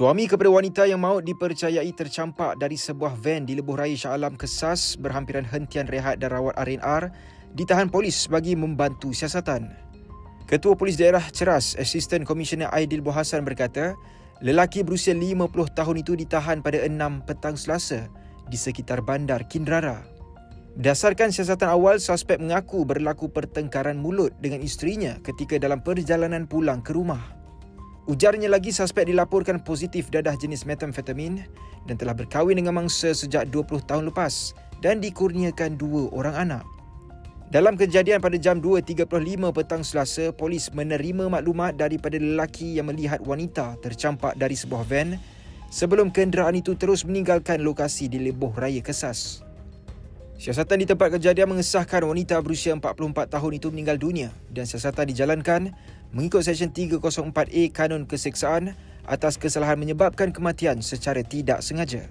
Suami kepada wanita yang maut dipercayai tercampak dari sebuah van di Lebuh Raya Shah Alam Kesas berhampiran hentian rehat dan rawat R&R ditahan polis bagi membantu siasatan. Ketua Polis Daerah Ceras, Assistant Commissioner Aidil Bohasan berkata, lelaki berusia 50 tahun itu ditahan pada 6 petang Selasa di sekitar bandar Kinrara. Berdasarkan siasatan awal, suspek mengaku berlaku pertengkaran mulut dengan isterinya ketika dalam perjalanan pulang ke rumah. Ujarnya lagi suspek dilaporkan positif dadah jenis metamfetamin dan telah berkahwin dengan mangsa sejak 20 tahun lepas dan dikurniakan dua orang anak. Dalam kejadian pada jam 2.35 petang Selasa, polis menerima maklumat daripada lelaki yang melihat wanita tercampak dari sebuah van sebelum kenderaan itu terus meninggalkan lokasi di Lebuh Raya Kesas. Siasatan di tempat kejadian mengesahkan wanita berusia 44 tahun itu meninggal dunia dan siasatan dijalankan mengikut Seksyen 304A Kanun Keseksaan atas kesalahan menyebabkan kematian secara tidak sengaja.